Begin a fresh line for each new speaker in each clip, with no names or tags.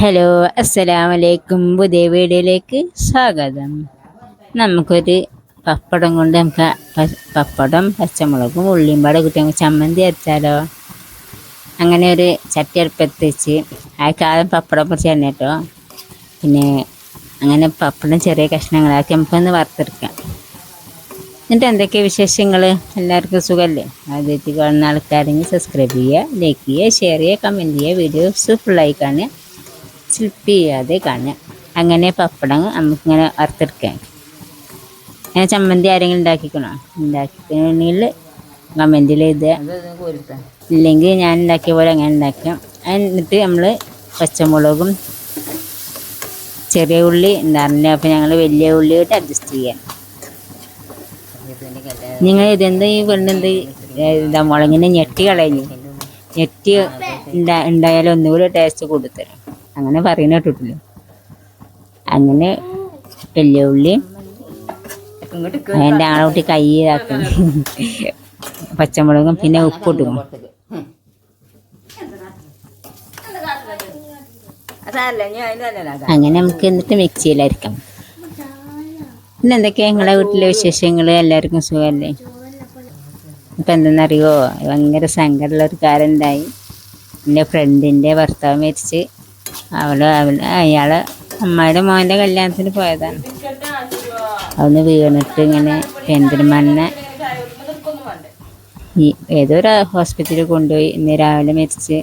Hello അസ്സലാമലൈക്കും പുതിയ വീഡിയോയിലേക്ക് സ്വാഗതം. നമുക്കൊരു പപ്പടം കൊണ്ട് നമുക്ക് പപ്പടം പച്ചമുളകും ഉള്ളിയും പാടെ കുട്ടി നമുക്ക് ചമ്മന്തി അരച്ചാലോ? അങ്ങനെ ഒരു ചട്ടി അടുപ്പത്ത് വെച്ച് ആൾക്ക് ആദ്യം പപ്പടം കുറച്ച് തന്നെ കേട്ടോ. പിന്നെ അങ്ങനെ പപ്പടം ചെറിയ കഷ്ണങ്ങളാക്കി നമുക്കൊന്ന് വറുത്തെടുക്കാം. എന്നിട്ട് എന്തൊക്കെ വിശേഷങ്ങൾ എല്ലാവർക്കും സുഖമല്ലേ ആദ്യമായിട്ട് കാണുന്ന ആൾക്കാരെങ്കിൽ സബ്സ്ക്രൈബ് ചെയ്യുക ലൈക്ക് ചെയ്യുക ഷെയർ ചെയ്യുക കമന്റ് ചെയ്യുക. വീഡിയോസ് ഫുള്ളായി കാണുക സ്ലിപ്പ് ചെയ്യാതെ കാണുക. അങ്ങനെ പപ്പടം നമുക്കിങ്ങനെ വറുത്തെടുക്കാം. ഞാൻ ചമ്മന്തി ആരെങ്കിലും ഉണ്ടാക്കിക്കണോ? ഉണ്ടാക്കിക്കണമെങ്കിൽ കമന്റിൽ എഴുതുക. ഇല്ലെങ്കിൽ ഞാൻ ഉണ്ടാക്കിയ പോലെ അങ്ങനെ ഉണ്ടാക്കാം. എന്നിട്ട് നമ്മൾ പച്ചമുളകും ചെറിയ ഉള്ളി ഉണ്ടായിരുന്നില്ല അപ്പോൾ ഞങ്ങൾ വലിയ ഉള്ളി ഇട്ട് അഡ്ജസ്റ്റ് ചെയ്യാം. നിങ്ങൾ ഇതെന്താ ഈ പെണ്ണെന്ത് എന്താ മുളകിനെ ഞെട്ടി കളഞ്ഞു ഞെട്ടി ഉണ്ടാ ഉണ്ടായാലും ഒന്നുകൂടി ടേസ്റ്റ് കൊടുത്തരും. അങ്ങനെ പറയുന്ന കേട്ടിട്ടില്ല? അങ്ങനെ വലിയ ഉള്ളി എന്റെ ആളോട്ടി കൈ ഇതാക്കും. പച്ചമുളകും പിന്നെ ഉപ്പിട്ടും അങ്ങനെ നമുക്ക് എന്നിട്ട് മിക്സിയിലായിരിക്കാം പിന്നെ എന്തൊക്കെയാ നിങ്ങളെ വീട്ടിലെ വിശേഷങ്ങൾ? എല്ലാവർക്കും സുഖമല്ലേ? ഇപ്പം എന്തെന്നറിയോ? ഭയങ്കര സങ്കടമുള്ള ഒരു കാര്യം ഉണ്ടായി. എന്റെ ഫ്രണ്ടിന്റെ ഭർത്താവ് മരിച്ച്. അവൾ അവിടെ അയാൾ അമ്മയുടെ മോന്റെ കല്യാണത്തിന് പോയതാണ്. അവിടുന്ന് വീണിട്ട് ഇങ്ങനെ പെരിന്തൽമണ്ണ ഈ ഏതോ ഒരു ഹോസ്പിറ്റലിൽ കൊണ്ടുപോയി ഇന്ന് രാവിലെ മരിച്ച്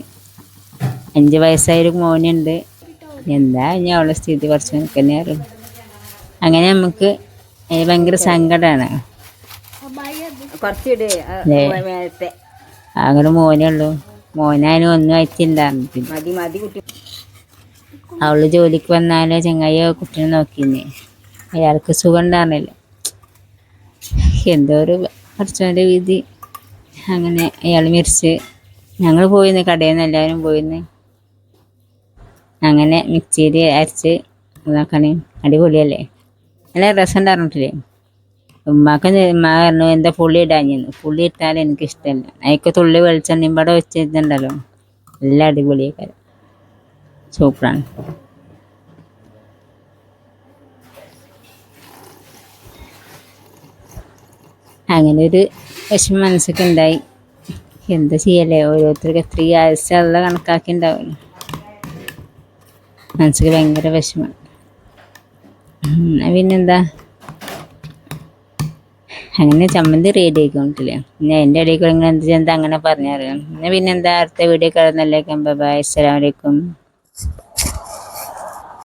അഞ്ച് വയസ്സായൊരു മോനുണ്ട്. എന്താ ഇനി അവളെ സ്ഥിതി കുറച്ച് നിൽക്കുന്നേ അറിയും അങ്ങനെ നമുക്ക് ഭയങ്കര സങ്കടമാണ് അങ്ങനെ മോനേ ഉള്ളൂ. മോനാനും ഒന്നും
അയച്ചില്ല
അവൾ ജോലിക്ക് വന്നാലോ ചങ്ങായി കുട്ടീനെ നോക്കിന്നേ. അയാൾക്ക് സുഖം ഉണ്ടായിരുന്നില്ല എന്തോ ഒരു കുറച്ചോന്റെ വിധി. അങ്ങനെ അയാൾ മരിച്ച്. ഞങ്ങൾ പോയിന്ന് കടയിൽ നിന്ന് എല്ലാവരും പോയിന്ന്. അങ്ങനെ മിക്സിയിൽ അരച്ച് നോക്കണേ അടിപൊളിയല്ലേ? നല്ല രസം ഉണ്ടായിരുന്നിട്ടില്ലേ ഉമ്മാക്ക് ഉമ്മ പറഞ്ഞു എന്താ പുള്ളി ഇടാഞ്ഞെന്ന്? പുള്ളി ഇട്ടാൽ എനിക്കിഷ്ടമല്ല അതിക്ക് തുള്ളി വെളിച്ചെണ്ണയും പാടെ വെച്ചിട്ടുണ്ടല്ലോ എല്ലാം അടിപൊളിയൊക്കെ സൂപ്പറാണ് അങ്ങനെ ഒരു വിഷമം മനസ്സൊക്കെ ഉണ്ടായി എന്താ ചെയ്യല്ലേ? ഓരോരുത്തർക്ക് എത്ര അല്ല കണക്കാക്കി ഉണ്ടാവില്ല മനസ്സിൽ ഭയങ്കര വിഷമം. പിന്നെന്താ? അങ്ങനെ ചമ്മന്തി റെഡി ആയിക്കൊണ്ടില്ലേ? പിന്നെ എന്റെ ഇടയിൽ കൂടെ ഇങ്ങനെ എന്ത് ചെയ്യാൻ അങ്ങനെ പറഞ്ഞറിയാം പിന്നെ പിന്നെന്താ? അടുത്ത വീഡിയോ കിടന്നല്ലേക്കും ബൈ അസ്സലാമലൈക്കും Thank you.